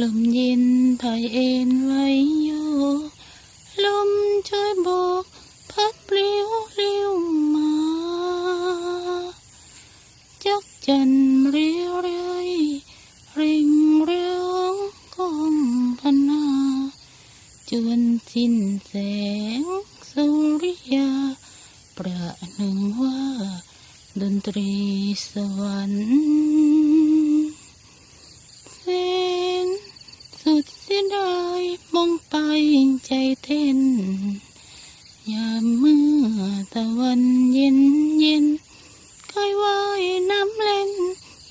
ลมเย็นภายเอ็นไว้โยลมช่วยโบอกพัดปลิวเลี้ยวมา จักจันเรียเรยริงเรียงกองพันนา จวนสิ้นแสงสุริยา ประหนึ่งว่า ดนตรีสวรรค์เส้นสุดเสียดาย มองไปใจเต้น ยามเมื่อตะวันเย็นเย็นเคยว่ายน้ำเล่น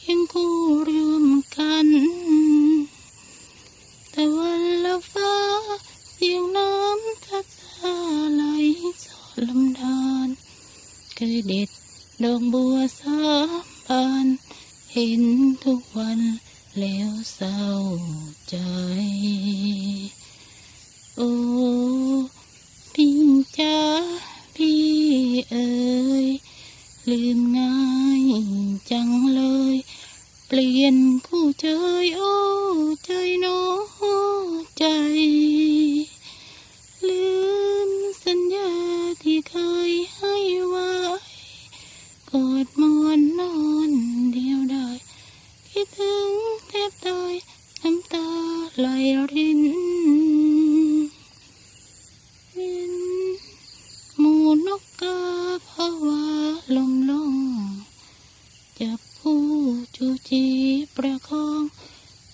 ยังคู่รวมกันแต่วันละฟ้าเสียงน้ำทัดสาไหลสอดลำธารเคยเด็ดดอกบัวสามบาน เห็นทุกวันแล้วเศร้าใจ โอ้พี่จ้าพี่เอ๋ยลืมง่ายจังเลย เปลี่ยนคู่เจยโอ้ใจโน้ใจ ลืมสัญญาที่เคยให้ไว้กอดมอนนอนเดียวได้คิดถึงแทบตายน้ำตาไหลรินรินหมูนก กาเพะวาลมลงจับผู้จูจีประคอง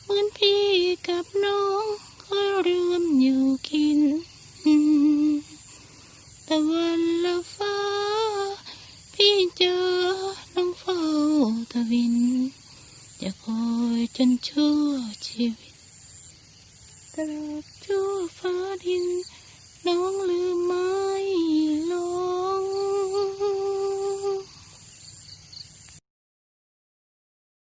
เหมือนพี่กับน้องคอยรวมอยู่กินแต่วันละฟ้า พี่เจอน้องเฝ้าทวิน จะคอยจนชั่วชีวิตตราบชั่วฟ้าดิน น้องลืม